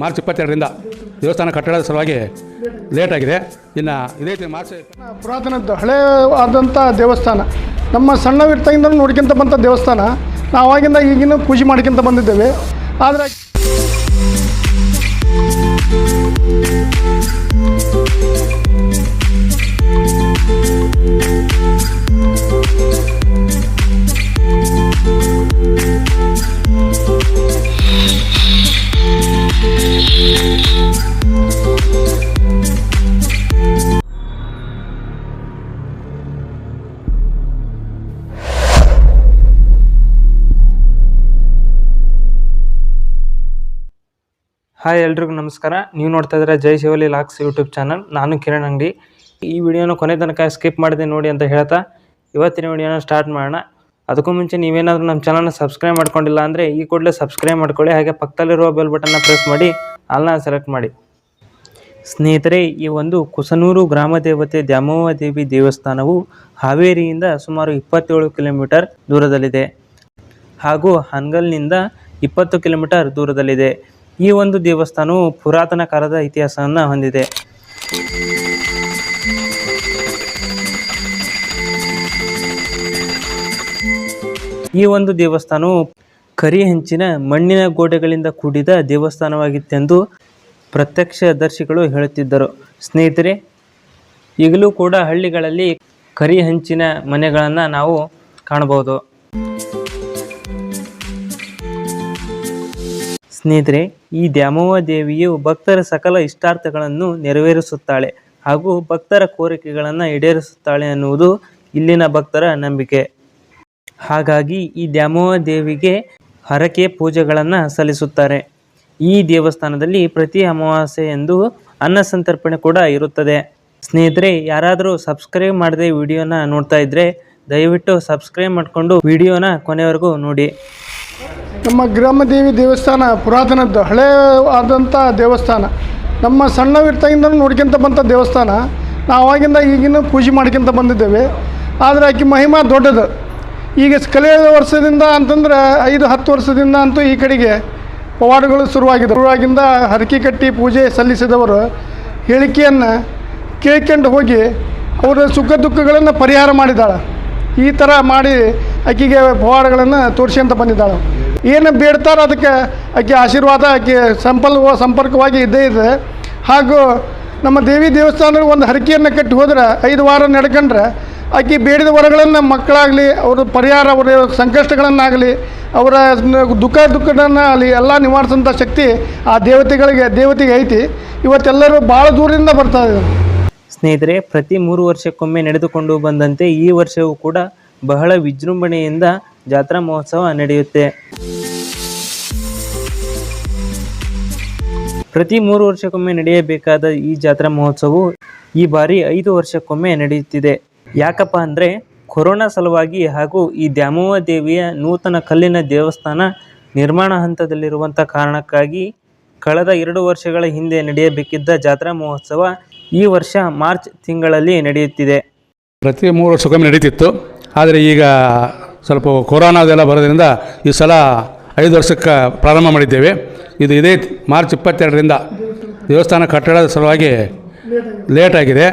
March ಇಪ್ಪತ್ತೆರಡರಿಂದ ದೇವಸ್ಥಾನ ಕಟ್ಟಡದ ಸಲುವಾಗಿ ಲೇಟ್ ಆಗಿದೆ. ಇನ್ನು ಇದೇ ರೀತಿ ಮಾರ್ಚ್ ಪುರಾತನದ್ದು ಹಳೇ ಆದಂಥ ದೇವಸ್ಥಾನ. ನಮ್ಮ ಸಣ್ಣವಿರ್ತಾಗಿಂದ ನೋಡ್ಕೊಂತ ಬಂಥ ದೇವಸ್ಥಾನ. ನಾವು ಆಗಿಂದ ಈಗಿನ ಪೂಜೆ ಮಾಡ್ಕೊಂತ ಬಂದಿದ್ದೇವೆ. ಆದರೆ ಹಾಯ್ ಎಲ್ರಿಗೂ ನಮಸ್ಕಾರ. ನೀವು ನೋಡ್ತಾ ಇದ್ದೀರಾ ಜೈ ಶಿವಲಿ ಲಾಕ್ಸ್ ಯೂಟ್ಯೂಬ್ ಚಾನಲ್. ನಾನು ಕಿರಣ್ ಅಂಗಡಿ. ಈ ವಿಡಿಯೋನ ಕೊನೆ ತನಕ ಸ್ಕಿಪ್ ಮಾಡಿದೆ ನೋಡಿ ಅಂತ ಹೇಳ್ತಾ ಇವತ್ತಿನ ವಿಡಿಯೋನ ಸ್ಟಾರ್ಟ್ ಮಾಡೋಣ. ಅದಕ್ಕೂ ಮುಂಚೆ ನೀವೇನಾದರೂ ನಮ್ಮ ಚಾನಲ್ನ ಸಬ್ಸ್ಕ್ರೈಬ್ ಮಾಡ್ಕೊಂಡಿಲ್ಲ ಅಂದರೆ ಈ ಕೂಡಲೇ ಸಬ್ಸ್ಕ್ರೈಬ್ ಮಾಡ್ಕೊಳ್ಳಿ. ಹಾಗೆ ಪಕ್ಕದಲ್ಲಿರುವ ಬೆಲ್ ಬಟನ್ನ ಪ್ರೆಸ್ ಮಾಡಿ ಅಲ್ಲನ್ನ ಸೆಲೆಕ್ಟ್ ಮಾಡಿ. ಸ್ನೇಹಿತರೆ, ಈ ಒಂದು ಕುಸನೂರು ಗ್ರಾಮ ದೇವತೆ ದ್ಯಾಮವ್ವ ದೇವಿ ದೇವಸ್ಥಾನವು ಹಾವೇರಿಯಿಂದ ಸುಮಾರು ಇಪ್ಪತ್ತೇಳು ಕಿಲೋಮೀಟರ್ ದೂರದಲ್ಲಿದೆ. ಹಾಗೂ ಹನ್ಗಲ್ನಿಂದ ಇಪ್ಪತ್ತು ಕಿಲೋಮೀಟರ್ ದೂರದಲ್ಲಿದೆ. ಈ ಒಂದು ದೇವಸ್ಥಾನವು ಪುರಾತನ ಕಾಲದ ಇತಿಹಾಸವನ್ನು ಹೊಂದಿದೆ. ಈ ಒಂದು ದೇವಸ್ಥಾನವು ಕರಿ ಹೆಂಚಿನ ಮಣ್ಣಿನ ಗೋಡೆಗಳಿಂದ ಕೂಡಿದ ದೇವಸ್ಥಾನವಾಗಿತ್ತೆಂದು ಪ್ರತ್ಯಕ್ಷದರ್ಶಿಗಳು ಹೇಳುತ್ತಿದ್ದರು. ಸ್ನೇಹಿತರೆ, ಈಗಲೂ ಕೂಡ ಹಳ್ಳಿಗಳಲ್ಲಿ ಕರಿ ಹಂಚಿನ ಮನೆಗಳನ್ನು ನಾವು ಕಾಣಬಹುದು. ಸ್ನೇಹಿತರೆ, ಈ ದ್ಯಾಮವ್ವ ದೇವಿಯು ಭಕ್ತರ ಸಕಲ ಇಷ್ಟಾರ್ಥಗಳನ್ನು ನೆರವೇರಿಸುತ್ತಾಳೆ ಹಾಗೂ ಭಕ್ತರ ಕೋರಿಕೆಗಳನ್ನು ಈಡೇರಿಸುತ್ತಾಳೆ ಅನ್ನುವುದು ಇಲ್ಲಿನ ಭಕ್ತರ ನಂಬಿಕೆ. ಹಾಗಾಗಿ ಈ ದ್ಯಾಮವ್ವ ದೇವಿಗೆ ಹರಕೆ ಪೂಜೆಗಳನ್ನು ಸಲ್ಲಿಸುತ್ತಾರೆ. ಈ ದೇವಸ್ಥಾನದಲ್ಲಿ ಪ್ರತಿ ಅಮಾವಾಸ್ಯೆ ಎಂದು ಅನ್ನ ಸಂತರ್ಪಣೆ ಕೂಡ ಇರುತ್ತದೆ. ಸ್ನೇಹಿತರೆ, ಯಾರಾದರೂ ಸಬ್ಸ್ಕ್ರೈಬ್ ಮಾಡದೆ ವಿಡಿಯೋನ ನೋಡ್ತಾ ಇದ್ದರೆ ದಯವಿಟ್ಟು ಸಬ್ಸ್ಕ್ರೈಬ್ ಮಾಡಿಕೊಂಡು ವಿಡಿಯೋನ ಕೊನೆವರೆಗೂ ನೋಡಿ. ನಮ್ಮ ಗ್ರಾಮದೇವಿ ದೇವಸ್ಥಾನ, ಪುರಾತನದ್ದು ಹಳೇ ಆದಂಥ ದೇವಸ್ಥಾನ. ನಮ್ಮ ಸಣ್ಣವಿರ್ತಾಗಿಂದ ನೋಡ್ಕೊಂತ ಬಂಥ ದೇವಸ್ಥಾನ. ನಾವು ಆವಾಗಿಂದ ಈಗಿನ ಪೂಜೆ ಮಾಡ್ಕೊಂತ ಬಂದಿದ್ದೇವೆ. ಆದರೆ ಆಕೆ ಮಹಿಮಾ ದೊಡ್ಡದು. ಈಗ ಕಳೆದ ವರ್ಷದಿಂದ ಅಂತಂದ್ರೆ ಐದು, ಹತ್ತು ವರ್ಷದಿಂದ ಅಂತೂ ಈ ಕಡೆಗೆ ಪವಾಡಗಳು ಶುರುವಾಗಿದೆ ಶುರುವಾಗಿಂದ ಹರಕೆ ಕಟ್ಟಿ ಪೂಜೆ ಸಲ್ಲಿಸಿದವರು. ಹೇಳಿಕೆಯನ್ನು ಕೇಳ್ಕೊಂಡು ಹೋಗಿ ಅವರ ಸುಖ ದುಃಖಗಳನ್ನು ಪರಿಹಾರ ಮಾಡಿದ್ದಾಳೆ. ಈ ಥರ ಮಾಡಿ ಆಕೆಗೆ ಪವಾಡಗಳನ್ನು ತೋರಿಸ್ಕೊಂತ ಬಂದಿದ್ದಾಳೆ. ಏನು ಬೇಡ್ತಾರೆ ಅದಕ್ಕೆ ಆಕೆ ಆಶೀರ್ವಾದ, ಆಕೆ ಸಂಪಲ್ ಸಂಪರ್ಕವಾಗಿ ಇದ್ದೇ ಇದೆ. ಹಾಗೂ ನಮ್ಮ ದೇವಿ ದೇವಸ್ಥಾನದಲ್ಲಿ ಒಂದು ಹರಕೆಯನ್ನು ಕಟ್ಟಿ ಹೋದ್ರೆ ಐದು ವಾರ ನಡ್ಕೊಂಡ್ರೆ ಆಕೆ ಬೇಡಿದ ವರಗಳನ್ನು ಮಕ್ಕಳಾಗಲಿ, ಅವ್ರ ಪರಿಹಾರ, ಅವರ ಸಂಕಷ್ಟಗಳನ್ನಾಗಲಿ, ಅವರ ದುಃಖ ದುಃಖಗಳನ್ನು ಅಲ್ಲಿ ಎಲ್ಲ ನಿವಾರಿಸೋಂಥ ಶಕ್ತಿ ಆ ದೇವತೆಗಳಿಗೆ, ದೇವತೆಗೆ ಐತಿ. ಇವತ್ತೆಲ್ಲರೂ ಭಾಳ ದೂರದಿಂದ ಬರ್ತಾ ಇದ್ದಾರೆ. ಸ್ನೇಹಿತರೆ, ಪ್ರತಿ ಮೂರು ವರ್ಷಕ್ಕೊಮ್ಮೆ ನಡೆದುಕೊಂಡು ಬಂದಂತೆ ಈ ವರ್ಷವೂ ಕೂಡ ಬಹಳ ವಿಜೃಂಭಣೆಯಿಂದ ಜಾತ್ರಾ ಮಹೋತ್ಸವ ನಡೆಯುತ್ತೆ. ಪ್ರತಿ ಮೂರು ವರ್ಷಕ್ಕೊಮ್ಮೆ ನಡೆಯಬೇಕಾದ ಈ ಜಾತ್ರಾ ಮಹೋತ್ಸವವು ಈ ಬಾರಿ ಐದು ವರ್ಷಕ್ಕೊಮ್ಮೆ ನಡೆಯುತ್ತಿದೆ. ಯಾಕಪ್ಪ ಅಂದರೆ ಕೊರೋನಾ ಸಲುವಾಗಿ ಹಾಗೂ ಈ ದ್ಯಾಮವ್ವ ದೇವಿಯ ನೂತನ ಕಲ್ಲಿನ ದೇವಸ್ಥಾನ ನಿರ್ಮಾಣ ಹಂತದಲ್ಲಿರುವಂಥ ಕಾರಣಕ್ಕಾಗಿ ಕಳೆದ ಎರಡು ವರ್ಷಗಳ ಹಿಂದೆ ನಡೆಯಬೇಕಿದ್ದ ಜಾತ್ರಾ ಮಹೋತ್ಸವ ಈ ವರ್ಷ ಮಾರ್ಚ್ ತಿಂಗಳಲ್ಲಿ ನಡೆಯುತ್ತಿದೆ. ಪ್ರತಿ ಮೂರು ವರ್ಷಕ್ಕೊಮ್ಮೆ ನಡೀತಿತ್ತು. ಆದರೆ ಈಗ ಸ್ವಲ್ಪ ಕೊರೋನಾದೆಲ್ಲ ಬರೋದ್ರಿಂದ ಈ ಸಲ ಐದು ವರ್ಷಕ್ಕೆ ಪ್ರಾರಂಭ ಮಾಡಿದ್ದೇವೆ. ಇದು ಇದೇ ಮಾರ್ಚ್ ಇಪ್ಪತ್ತೆರಡರಿಂದ ದೇವಸ್ಥಾನ ಕಟ್ಟಡದ ಸಲುವಾಗಿ ಲೇಟ್ ಆಗಿದೆ.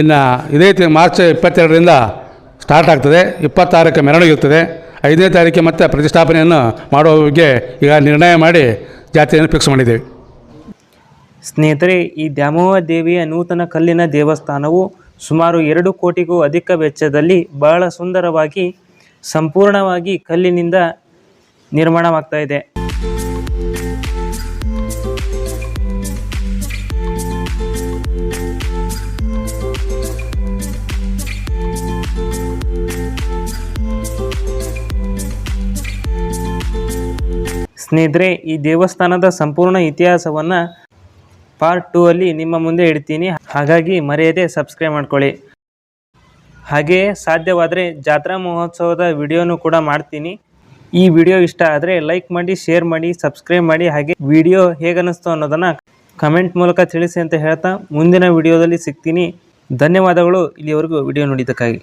ಇನ್ನು ಇದೇ ಮಾರ್ಚ್ ಇಪ್ಪತ್ತೆರಡರಿಂದ ಸ್ಟಾರ್ಟ್ ಆಗ್ತದೆ. ಇಪ್ಪತ್ತಾರಕ್ಕೆ ಮೆರವಣಿಗೆ ಇರ್ತದೆ ಐದನೇ ತಾರೀಕಿಗೆ ಮತ್ತೆ ಪ್ರತಿಷ್ಠಾಪನೆಯನ್ನು ಮಾಡುವ ಬಗ್ಗೆ ಈಗ ನಿರ್ಣಯ ಮಾಡಿ ಜಾತ್ರೆಯನ್ನು ಫಿಕ್ಸ್ ಮಾಡಿದ್ದೇವೆ. ಸ್ನೇಹಿತರೆ, ಈ ದ್ಯಾಮವ್ವ ದೇವಿಯ ನೂತನ ಕಲ್ಲಿನ ದೇವಸ್ಥಾನವು ಸುಮಾರು ಎರಡು ಕೋಟಿಗೂ ಅಧಿಕ ವೆಚ್ಚದಲ್ಲಿ ಬಹಳ ಸುಂದರವಾಗಿ ಸಂಪೂರ್ಣವಾಗಿ ಕಲ್ಲಿನಿಂದ ನಿರ್ಮಾಣವಾಗ್ತಾ ಇದೆ. ಸ್ನೇಹಿತರೆ, ಈ ದೇವಸ್ಥಾನದ ಸಂಪೂರ್ಣ ಇತಿಹಾಸವನ್ನು ಪಾರ್ಟ್ ಟೂ ಅಲ್ಲಿ ನಿಮ್ಮ ಮುಂದೆ ಇಡ್ತೀನಿ. ಹಾಗಾಗಿ ಮರೆಯದೆ ಸಬ್ಸ್ಕ್ರೈಬ್ ಮಾಡ್ಕೊಳ್ಳಿ. ಹಾಗೆಯೇ ಸಾಧ್ಯವಾದರೆ ಜಾತ್ರಾ ಮಹೋತ್ಸವದ ವಿಡಿಯೋನು ಕೂಡ ಮಾಡ್ತೀನಿ. ಈ ವಿಡಿಯೋ ಇಷ್ಟ ಆದರೆ ಲೈಕ್ ಮಾಡಿ, ಶೇರ್ ಮಾಡಿ, ಸಬ್ಸ್ಕ್ರೈಬ್ ಮಾಡಿ, ಹಾಗೆ ವಿಡಿಯೋ ಹೇಗನ್ನಿಸ್ತು ಅನ್ನೋದನ್ನು ಕಮೆಂಟ್ ಮೂಲಕ ತಿಳಿಸಿ ಅಂತ ಹೇಳ್ತಾ ಮುಂದಿನ ವಿಡಿಯೋದಲ್ಲಿ ಸಿಗ್ತೀನಿ. ಧನ್ಯವಾದಗಳು. ಇಲ್ಲಿವರೆಗೂ ವಿಡಿಯೋ ನೋಡಿದ್ದಕ್ಕಾಗಿ.